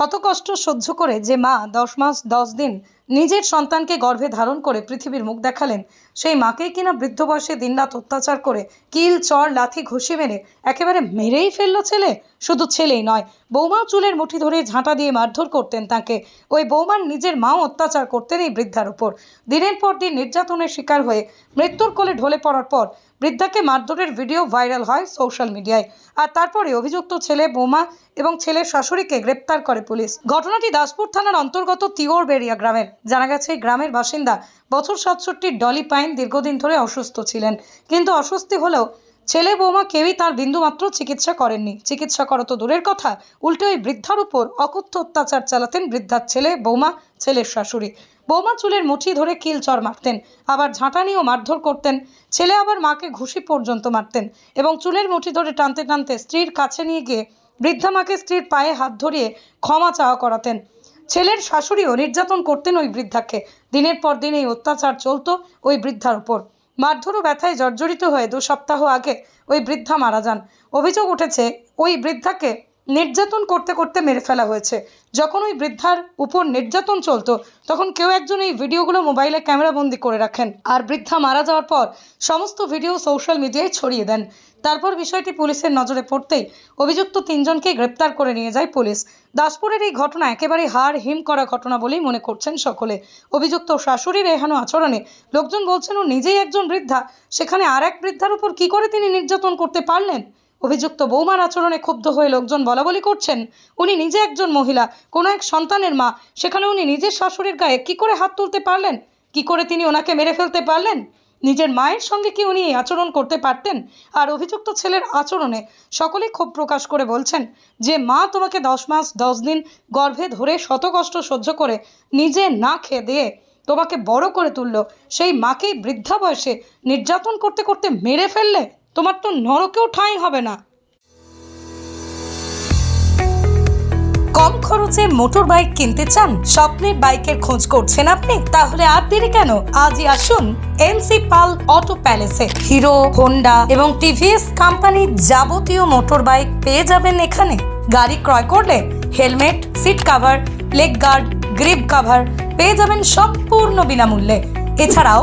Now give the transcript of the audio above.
শত কষ্ট সহ্য করে যে মা দশ মাস দশ দিন নিজের সন্তানকে গর্ভে ধারণ করে পৃথিবীর মুখ দেখালেন। সেই মাকেই কিনা বৃদ্ধ বয়সে দিনরাত অত্যাচার করে কিল, চর, লাথি, ঘুষি মেরে একেবারে মেরেই ফেলল ছেলে। শুধু ছেলেই নয়, বৌমাও চুলের মুঠি ধরে ঝাঁটা দিয়ে মারধর করতেন তাকে। ওই বৌমার নিজের মাও অত্যাচার করতেন এই বৃদ্ধার উপর। দিনের পর দিন নির্যাতনের শিকার হয়ে মৃত্যুর কোলে ঢলে পড়ার পর বৃদ্ধাকে মারধরের ভিডিও ভাইরাল হয় সোশ্যাল মিডিয়ায়। আর তারপরে অভিযুক্ত ছেলে, বৌমা এবং ছেলের শাশুড়িকে গ্রেপ্তার করে পুলিশ। ঘটনাটি দাসপুর থানার অন্তর্গত তিওরবেড়িয়া গ্রামের। জানা গেছে, গ্রামের বাসিন্দা বছর সাতষট্টির ডলি পাইন দীর্ঘদিন ধরে অসুস্থ ছিলেন। কিন্তু অস্বস্তি হলেও ছেলে বৌমা কেউই তার বিন্দুমাত্র চিকিৎসা করেননি। চিকিৎসা করা তো দূরের কথা। উল্টে ওই বৃদ্ধার উপর অকথ্য অত্যাচার চালাতেন বৃদ্ধার ছেলে বৌমা, ছেলের শাশুড়ি। বৌমা চুলের মুঠি ধরে কিল চর মারতেন, আবার ঝাঁটা নিয়েও মারধর করতেন, ছেলে আবার মাকে ঘুষি পর্যন্ত মারতেন এবং চুলের মুঠি ধরে টানতে টানতে স্ত্রীর কাছে নিয়ে গিয়ে বৃদ্ধা মাকে স্ত্রীর পায়ে হাত ধরিয়ে ক্ষমা চাওয়া করাতেন। ছেলের শাশুড়িও নির্যাতন করতেন ওই বৃদ্ধাকে। দিনের পর দিন এই অত্যাচার চলত ওই বৃদ্ধার উপর। মারধর ও ব্যথায় জর্জরিত হয়ে দু সপ্তাহ আগে ওই বৃদ্ধা মারা যান। অভিযোগ উঠেছে, ওই বৃদ্ধাকে নির্যাতন করতে করতে মেরে ফেলা হয়েছে। যখন ওই বৃদ্ধার উপর নির্যাতন চলতো, তখন কেউ একজন এই ভিডিওগুলো মোবাইলে ক্যামেরাবন্দি করে রাখেন আর বৃদ্ধা মারা যাওয়ার পর সমস্ত ভিডিও সোশ্যাল মিডিয়ায় ছড়িয়ে দেন। তারপর বিষয়টি পুলিশের নজরে পড়তেই অভিযুক্ত তিনজনকে গ্রেপ্তার করে নিয়ে যায় পুলিশ। দাসপুরের এই ঘটনা একেবারে হার হিম করা ঘটনা বলেই মনে করছেন সকলে। অভিযুক্ত শাশুড়ির এহানো আচরণে লোকজন বলছেন, ও নিজেই একজন বৃদ্ধা, সেখানে আর এক বৃদ্ধার উপর কি করে তিনি নির্যাতন করতে পারলেন? অভিযুক্ত বৌমার আচরণে ক্ষুব্ধ হয়ে লোকজন বলাবলি করছেন, উনি নিজে একজন মহিলা, কোনো এক সন্তানের মা, সেখানে উনি নিজের শাশুড়ির গায়ে কি করে হাত তুলতে পারলেন? কি করে তিনি ওনাকে মেরে ফেলতে পারলেন? নিজের মায়ের সঙ্গে কি উনি আচরণ করতে পারতেন? আর অভিযুক্ত ছেলের আচরণে সকলে ক্ষোভ প্রকাশ করে বলছেন, যে মা তোমাকে দশ মাস, দশ দিন গর্ভে ধরে শত কষ্ট সহ্য করে নিজে না খেয়ে দিয়ে তোমাকে বড় করে তুললো, সেই মাকেই বৃদ্ধা বয়সে নির্যাতন করতে করতে মেরে ফেললে? তোমার তো নরকেও ঠাঁই হবে না। কম খরচে মোটর বাইক কিনতে চান? স্বপ্নের বাইকের খোঁজ করছেন আপনি? তাহলে আর দেরি কেন? আজই আসুন এনসি পাল অটো প্যালেসে। হিরো, হোন্ডা এবং টিভিএস কোম্পানির যাবতীয় মোটর বাইক পেয়ে যাবেন এখানে। গাড়ি ক্রয় করলে helmet, seat cover, leg guard, grip cover পেয়ে যাবেন সম্পূর্ণ বিনামূল্যে। এছাড়াও